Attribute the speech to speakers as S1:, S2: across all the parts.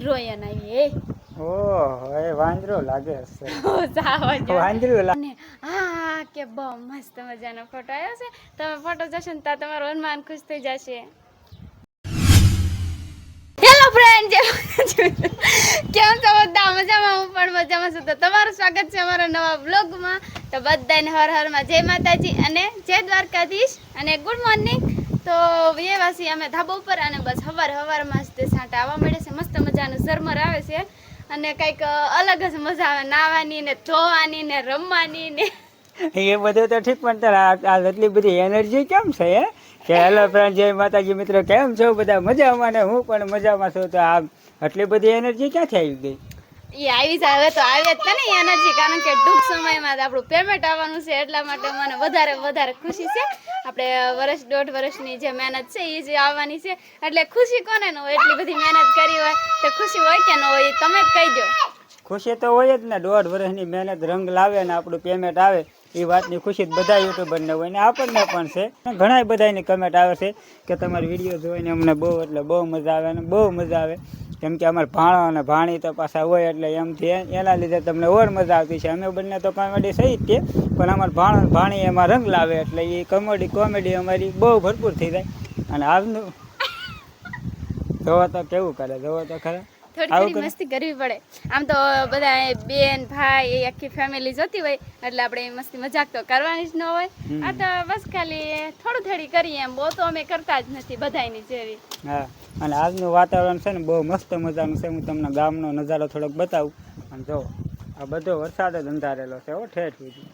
S1: Heroine આવી એ
S2: ઓહ એ વાંદરો લાગે હશે.
S1: જાવા જો
S2: લાગે.
S1: હા કે બહુ મસ્ત મજાનો ફોટો આવ્યો છે. તમે ફોટો જશો ને ત્યાં તમારું હનુમાન ખુશ થઈ જશે. ફ્રેન્ડ કેમ છો બધા? મજામાં હું પણ મજામાં છું. તો તમારું સ્વાગત છે અમારા નવા બ્લોગમાં તો બધાને હર હરમાં જય માતાજી અને જય દ્વારકાધીશ અને ગુડ મોર્નિંગ તો એ અમે ધાબા ઉપર અને બસ હવાર હવારમાં જ તે સાંટા આવવા મળે છે. મસ્ત મજાનું ઝરમર આવે છે. અને કંઈક અલગ જ મજા આવે. નાહવાની ને ધોવાની ને રમવાની ને
S2: એ બધું તો ઠીક પણ આ એટલી બધી એનર્જી કેમ છે હે? કે હેલો ફ્રેન્ડ જય માતાજી મિત્રો કેમ છો? બધા મજામાં ને હું પણ મજામાં છું. તો આ આટલી બધી એનર્જી ક્યાંથી આવી ગઈ?
S1: એ આવી જાય હવે તો આવે જ ને એનર્જી કારણ કે ટૂંક સમયમાં આપણું પેમેન્ટ આવવાનું છે એટલા માટે મને વધારે વધારે ખુશી છે. આપણે વર્ષ દોઢ વર્ષની જે મહેનત છે એ જે આવવાની છે એટલે ખુશી કોને ન હોય? એટલી બધી મહેનત કરી હોય તો ખુશી હોય કે ન હોય તમે જ કહી દો
S2: ખુશી તો હોય જ ને દોઢ વર્ષની મહેનત રંગ લાવે ને આપણું પેમેન્ટ આવે. એ વાતની ખુશી બધા યુટ્યુબરને હોય ને આપણને પણ છે. ઘણા બધાની કમેન્ટ આવે છે કે તમારી વીડિયો જોઈને અમને બહુ, એટલે બહુ મજા આવે અને બહુ મજા આવે. કેમ કે અમારે ભાણો અને ભાણી તો પાછા હોય એટલે એમથી એ- એના લીધે તમને ઓર મજા આવતી છે. અમે બંને તો કોમેડી સહી જ છે, પણ અમારે ભાણો અને ભાણી એમાં રંગ લાવે એટલે એ કોમેડી કોમેડી અમારી બહુ ભરપૂર થઈ જાય. અને આજનું જોવો તો કેવું કરે? જોવો તો ખરા?
S1: થોડી થોડી મસ્તી કરવી પડે. આમ તો બધા બેન ભાઈ એ આખી ફેમિલી જતી હોય એટલે આપણે મસ્તી મજાક તો કરવાની જ ન હોય. આ તો બસ ખાલી થોડું થોડી કરીએ એમ. બહુ તો અમે કરતા જ નથી બધાની જેવી.
S2: હા. અને આજનું વાતાવરણ છે ને બહુ મસ્ત મજાનું છે. હું તમને ગામનો નજારો થોડોક બતાવું. અને જો આ બધો વરસાદ જ અંધારેલો છે હો ઠેઠ સુધી.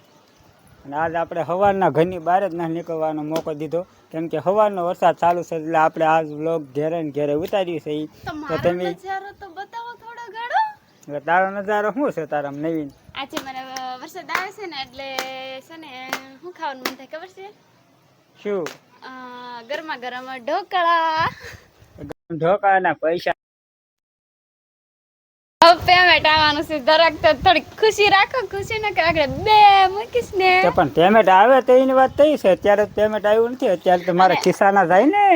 S2: અને આજ આપણે સવારના ઘરની બહાર જ ના નીકળવાનો મોકો દીધો. કેમ કે સવારનો વરસાદ ચાલુ છે એટલે આપણે આજ વ્લોગ ઘેરે ને ઘેરે ઉતાર્યું છે
S1: તો
S2: તમે
S1: નજારો તો બતાવો થોડો ઘણો
S2: એટલે તારો નજારો શું છે તારા નવીન?
S1: આજે મને વરસાદ આવે છે ને એટલે છે ને શું ખાવાનું મન થાય ખબર છે?
S2: શું?
S1: ગરમા ગરમ ઢોકળા.
S2: ઢોકળાના પૈસા.
S1: પેમેન્ટ આવવાનું છે જરાક તો થોડી ખુશી રાખો ખુશી ન રાખે બે મૂકીશ ને.
S2: પણ પેમેન્ટ આવે તો એની વાત થઈ છે અત્યારે પેમેન્ટ આવ્યું નથી અત્યારે તો મારા ખિસ્સાના જાય ને.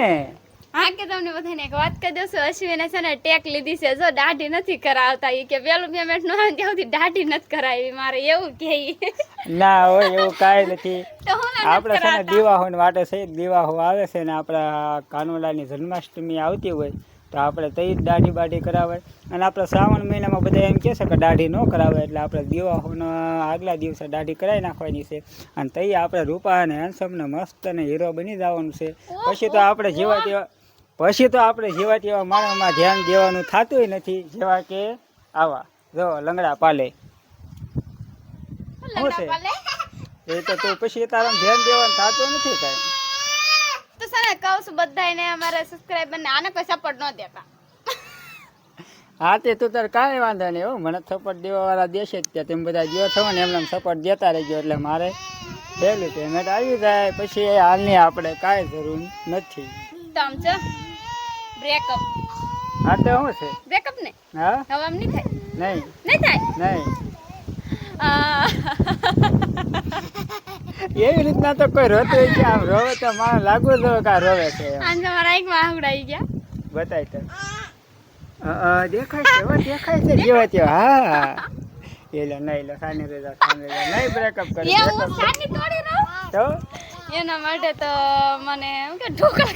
S1: હા? કે તમને બધાને એક વાત કહી દઉં છું અશ્વિને છે ને ટેક લીધી છે. જો દાઢી નથી કરાવતા ઈ કે પેલું પેમેન્ટનું આવે ત્યાં સુધી દાઢી નથી કરાવી મારે એવું કે
S2: ના હોય એવું કાંઈ નથી.
S1: ના
S2: આપણે છે ને દિવાહો વાટે છે દિવાહો આવે છે ને આપણા કાનુડાની જન્માષ્ટમી આવતી હોય તો આપણે તઈ જ દાઢી બાઢી કરાવાય. અને આપણે શ્રાવણ મહિનામાં બધા એમ કહે છે કે દાઢી ન કરાવે એટલે આપણે દિવાહોનો આગલા દિવસે દાઢી કરાવી નાખવાની છે. અને તઈ આપણે રૂપા અને હેન્ડસમ ને મસ્ત અને હીરો બની જવાનું છે. પછી તો આપણે જેવા તેવા પછી તો આપણે જેવા તેવા માણસમાં ધ્યાન દેવાનું થતું નથી જેવા કે આવા. જો લંગડા પાલે.
S1: શું
S2: છે? એ તો તું પછી તારા ધ્યાન દેવાનું થતું નથી કાંઈ.
S1: તો સર ને કહું છું બધાને અમારા સબસ્ક્રાઇબર ને આને કોઈ સપોર્ટ ન દેતા.
S2: હા તે તું તાર કાંઈ વાંધો નહીં હો. મને સપોર્ટ દેવા વાળા દેશે જ ત્યાં. તમે બધા જો થવા ને એમને સપોર્ટ દેતા રહેજો એટલે મારે પહેલું પેમેન્ટ આવી જાય. પછી હાલની આપણે કાંઈ જરૂર નથી.
S1: આમ છે? બ્રેકઅપ
S2: હા તો શું છે?
S1: બ્રેકઅપ ને?
S2: હા?
S1: હવે આમ નહીં થાય?
S2: નહીં.
S1: નહીં થાય?
S2: નહીં. એવી રીતના તો કોઈ રોતું હોય આમ રોવે તો મારે લાગુ તો કે રોવે છે
S1: આજે મારા એક આંગળાઈ ગયા.
S2: બતાય તો. દેખાય છે દેખાય છે જેવા તેવા. હા. એટલે નહીં લો સાની રેજા સાની રેજા. નહીં બ્રેકઅપ કરે
S1: એ હું સાની તોડી રહું?
S2: તો?
S1: એના માટે તો મને એમ કે ઢોકળા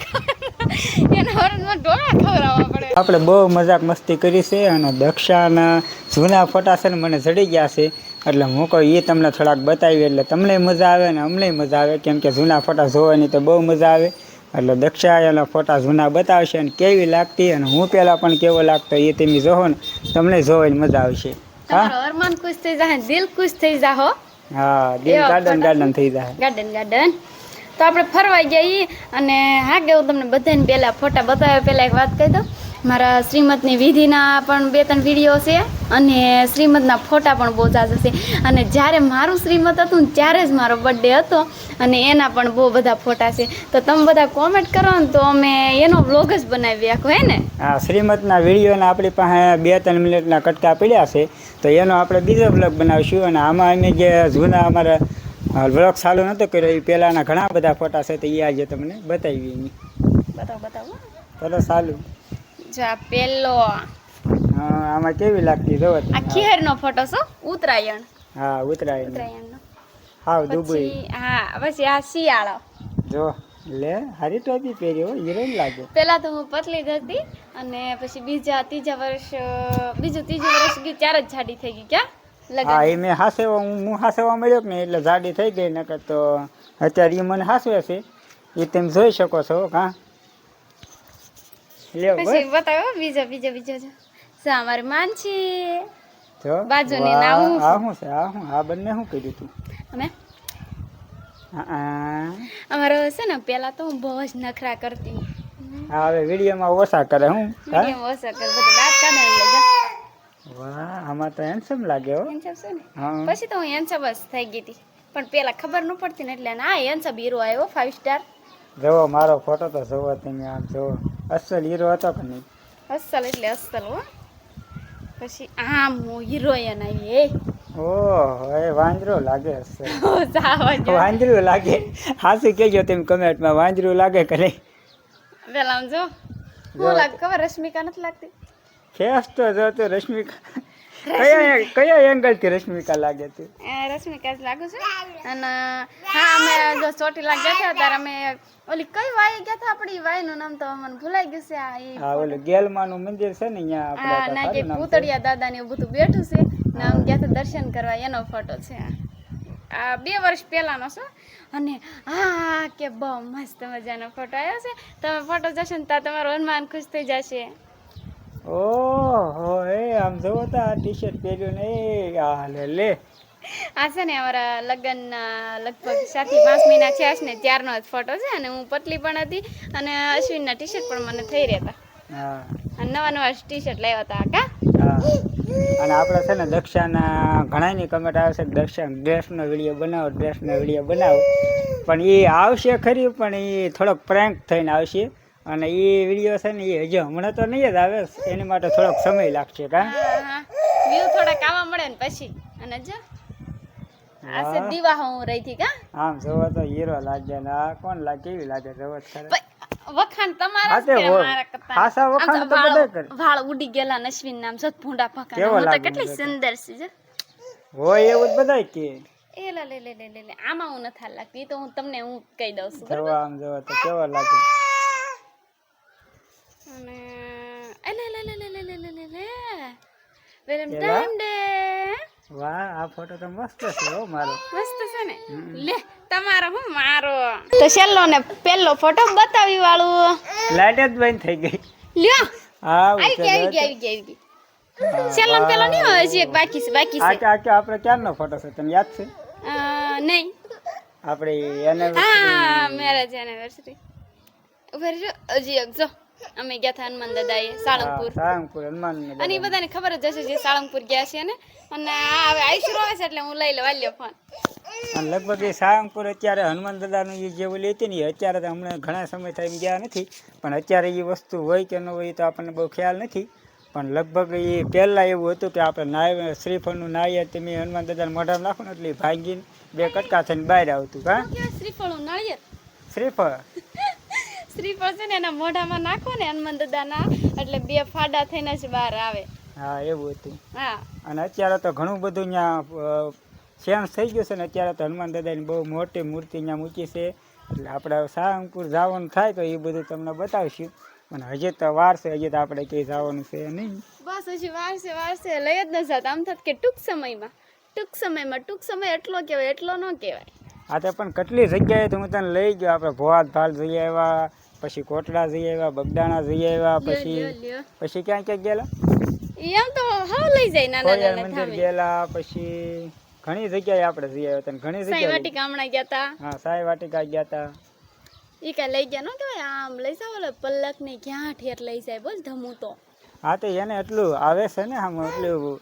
S2: આપણે બહુ મજાક મસ્તી કરી છે અને દક્ષાના જૂના ફોટા છે ને મને જડી ગયા છે. એટલે હું કહું એ તમને થોડાક બતાવી એટલે તમને મજા આવે ને અમને મજા આવે. કેમ કે જૂના ફોટા જોવાની તો બહુ મજા આવે. એટલે દક્ષા એના ફોટા જૂના બતાવશે અને કેવી લાગતી અને હું પહેલાં પણ કેવો લાગતો એ તમે જોવો ને તમને જોવાની મજા આવશે. હા?
S1: દિલ ખુશ થઈ જાહો હા.
S2: દિલ ગાર્ડન ગાર્ડન થઈ જાય
S1: ગાર્ડન ગાર્ડન તો આપણે ફરવા જઈએ અને હા કે હું તમને બધાને પહેલાં ફોટા બતાવ્યા. પહેલાં એક વાત કહી દઉં. મારા શ્રીમદની વિધિના પણ બે ત્રણ વીડિયો છે અને શ્રીમદના ફોટા પણ બહુ જાજા છે. અને જ્યારે મારું શ્રીમદ હતું ત્યારે જ મારો બર્થડે હતો અને એના પણ બહુ બધા ફોટા છે. તો તમે બધા કોમેન્ટ કરો ને તો અમે એનો વ્લોગ જ બનાવી આખો, હે ને?
S2: હા, શ્રીમદના વિડીયોના આપણી પાસે બે ત્રણ મિનિટના કટકા પડ્યા છે. તો એનો આપણે બીજો બ્લોગ બનાવીશું અને આમાં અમે જે જૂના અમારા બ્લોગ ચાલુ નહોતો કર્યો એ પહેલાંના ઘણા બધા ફોટા છે તો એ આજે તમને બતાવી એની.
S1: બતાવો બતાવો.
S2: ચલો ચાલુ.
S1: જો આ પહેલો
S2: હા આમાં કેવી લાગતી જો.
S1: આ ખેરનો ફોટો શું ઉત્તરાયણ.
S2: હા ઉત્તરાયણ
S1: ઉત્તરાયણનો.
S2: હા દુબઈ.
S1: હા પછી આ શિયાળો.
S2: જો લે હારી ટોપી પહેરી હો હિરોઈન લાગે.
S1: પેલા તો હું પતલી જ હતી અને પછી બીજા ત્રીજા વર્ષ બીજું ત્રીજું વર્ષ ગયું ત્યારે જ જાડી થઈ ગઈ ક્યાં?
S2: હા એ મેં હાસેવા હું હું હાસેવા મળ્યો ને એટલે જાડી થઈ ગઈ નકર તો અત્યારે એ મને હાસવે છે. એ તમે જોઈ શકો છો હા લ્યો
S1: પછી બતાવો બીજો બીજો બીજો જો. અમારી માનછી
S2: જો
S1: બાજુની નાવું
S2: આ હું છે આ હું આ બંને શું કર્યું તું?
S1: અમે?
S2: હા, હા.
S1: અમારો છે ને પેલા તો હું બહુ જ નખરા કરતી.
S2: હા હવે વિડીયોમાં ઓછા કરે હું? હા?
S1: ઓછા કરે બધું વાત કાઢે
S2: વાહ આમાં તો હેન્ડસમ લાગે હો.
S1: હેન્ડસમ છે ને? પછી તો હું હેન્ડસમ બસ થઈ ગઈ હતી. પણ પેલા ખબર ન પડતી ને એટલે ના હેન્ડસમ હીરો આવ્યો ફાઈવ સ્ટાર
S2: જોવો મારો ફોટો તો જોવો તમે આમ જોવો અસલ હીરો હતો કે નહીં?
S1: અસલ એટલે અસલ હો. પછી આમ હું હિરોઈન આવી એ
S2: ઓહ એ વાંદરો લાગે
S1: જો
S2: વાંદરું. લાગે. હાસુ કહેજો તમે કમેન્ટમાં વાંદરું લાગે કે નહીં?
S1: પેલા આમ જો.
S2: જો.
S1: હું લાગ ખબર રશ્મિકા નથી લાગતી?
S2: ફેસ તો જો તો રશ્મિકા કયા કયા એંગલથી રશ્મિકા લાગે
S1: છે? રશ્મિકા લાગુ છું. અને હા અમે જો ચોટીલા ગયા હતા ત્યારે અમે ઓલી કઈ વાય ગયા હતા આપણી વાયનું નામ તો મને ભૂલાઈ ગયું છે આ
S2: હા ઓલું ગેલમાનું મંદિર છે ને અહીંયા આપણે
S1: ના કે પૂતળિયા દાદા ને બધું બેઠું છે ને આમ ગયા હતા દર્શન કરવા એનો ફોટો છે. આ. આ બે વર્ષ પહેલાનો છે અને હા કે બહુ મસ્ત મજાનો ફોટો આવ્યો છે. તમે ફોટો જશો ને ત્યાં તમારો હનુમાન ખુશ થઈ જશે.
S2: ઓહો એ આમ જોવો તો આ ટી શર્ટ પહેર્યું ને એ આ લે લે.
S1: આ છે ને અમારા લગ્નના લગભગ સાતથી પાંચ મહિના થયા છે ને ત્યારનો જ ફોટો છે અને હું પતલી પણ હતી અને અશ્વિનના ટી શર્ટ પણ મને થઈ રહેતા
S2: હા.
S1: અને નવા નવા ટી શર્ટ લાવ્યા હતા કા?
S2: અને આપણે છે ને દક્ષાના ઘણાની કમેન્ટ આવે છે દક્ષા ડ્રેસનો વીડિયો બનાવો ડ્રેસનો વીડિયો બનાવો. પણ એ આવશે ખરી પણ એ થોડોક પ્રેન્ક થઈને આવશે. અને એ વીડિયો છે ને એ હજી હમણાં તો નહીં જ આવે એની માટે થોડોક સમય લાગશે કા?
S1: વ્યૂ થોડાક આવા મળે ને પછી. અને જો આ દીવા હું. રહી થી કા?
S2: આમ જોવો તો હીરો લાગે ને આ કોણ લાગે કેવી લાગે જોવો તો
S1: વખાણ તમારા
S2: હો.
S1: મારા કરતા.
S2: હાસા વખાણ તો
S1: વાળ-
S2: કરે.
S1: વાળ ઉડી ગયેલા ને નામ સત ભૂંડા ફકા હું તો કેટલી સુંદર છે
S2: હોય એવું જ બધાય કે.
S1: એ લે લે લે લે આમાં હું નથી લાગતી. તો હું તમને હું કહી દઉં છું?
S2: આમ જોવો તો કેવો લાગે?
S1: અને અલે લે લે લે લે લે લે વેલમ ટાઈમ ડે
S2: વાહ આ ફોટો તો મસ્ત છે હો
S1: મસ્ત છે ને? લે તમારો હું મારો. તો છેલ્લો ને પહેલો ફોટો બતાવી વાળું.
S2: થઈ ગઈ.
S1: લ્યો.
S2: હા
S1: આવી ગઈ આવી ગઈ આવી છેલ્લો ને નહીં હોય એક બાકી બાકી છે.
S2: આ ક્યારનો ફોટો છે તમને યાદ છે?
S1: નહીં.
S2: આપણી એનિવર્સરી
S1: હા મેરેજ એનિવર્સરી હજી એક જો. અમે ગયા હતા હનુમાન દાદાએ સાળંગપુર
S2: સાળંગપુર હનુમાન
S1: અને એ બધાને ખબર જ હશે જે સાળંગપુર ગયા છે ને. અને આ હવે આઈશું આવે છે એટલે હું લઈ લઉં લ્યો ફોન.
S2: અને લગભગ એ સાળંગપુર અત્યારે હનુમાન દાદાનું એ જે ઓલી હતી ને એ અત્યારે તો હમણાં ઘણા સમય થાય ગયા નથી. પણ અત્યારે એ વસ્તુ હોય કે ન હોય એ તો આપણને બહુ ખ્યાલ નથી. પણ લગભગ એ પહેલાં એવું હતું કે આપણે નાય શ્રીફળનું નાઈએ તમે હનુમાન દાદાને મોઢામાં નાખો ને એટલે ભાંગીને બે કટકા થઈને બહાર આવતું હા?
S1: કેવા શ્રીફળ નાળિયેર?
S2: શ્રીફળ.
S1: શ્રીફળ છે ને એના મોઢામાં નાખો ને હનુમાન દાદાના એટલે બે ફાડા થઈને જ બહાર આવે.
S2: હા એવું હતું.
S1: હા.
S2: અને અત્યારે તો ઘણું બધું ત્યાં ચેન્જ થઈ ગયું છે ને અત્યારે તો હનુમાન દાદાની બહુ મોટી મૂર્તિ ત્યાં મૂકી છે. એટલે આપણે સારંગપુર જવાનું થાય તો એ બધું તમને બતાવશું. પણ હજી તો વાર છે હજી તો આપણે ક્યાંય જવાનું છે નહીં.
S1: બસ હજી વાર છે વાર છે. લઈ જ ન જતા. આમ થાત કે ટૂંક સમયમાં ટૂંક સમયમાં ટૂંક સમય એટલો કહેવાય એટલો ન કહેવાય.
S2: આ તો પણ કેટલી જગ્યાએ તો હું તને લઈ ગયો? આપણે ભોવાત ભાલ જઈ આવ્યા પછી કોટડા જઈ આવ્યા બગદાણા જઈ આવ્યા પછી. પછી ક્યાં ક્યાં ગયેલા?
S1: એમ તો હાવ લઈ જાય નાના નાના
S2: મંદિર ગયેલા પછી ઘણી જગ્યાએ આપણે જઈ આવ્યા તને ઘણી
S1: સાઈ વાટિકા હમણાં ગયા તા.
S2: હા સાઈ વાટિકા ગયા હતા
S1: ઈ કાંઈ લઈ ગયા ન કહેવાય? આમ લઈ જાવ ઓલો પલક ને ક્યાં ઠેર લઈ જાય બોલ ધમુ તો
S2: હા તો એને એટલું આવે છે ને આમ એટલું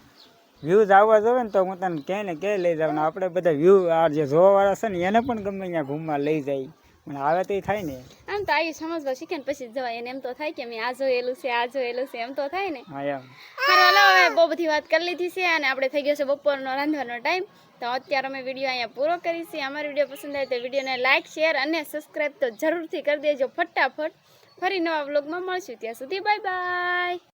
S2: વ્યૂઝ આવવા જોવે ને તો હું તને કહે ને કે લઈ જાઉં આપણે બધા વ્યૂ આ જે જોવાવાળા છે ને એને પણ ગમે ત્યાં ઘૂમવા લઈ જાય. મને આવે તો થાય ને.
S1: આમ તો આવી સમજવા શીખે ને પછી જવાય. એને એમ તો થાય કે મેં આ જોયેલું છે આ જોયેલું છે એમ તો થાય ને.
S2: હા એમ.
S1: હાલો હવે બહુ બધી વાત કરી લીધી છે અને આપણે થઈ ગયો છે બપોરનો રાંધવાનો ટાઈમ તો અત્યારે અમે વીડિયો અહીંયા પૂરો કરીશું અમારો વીડિયો પસંદ આવે તો વિડીયોને લાઇક શેર અને સબસ્ક્રાઈબ તો જરૂરથી કરી દેજો. ફટાફટ ફરી નવા વ્લોગમાં મળશું. ત્યાં સુધી બાય બાય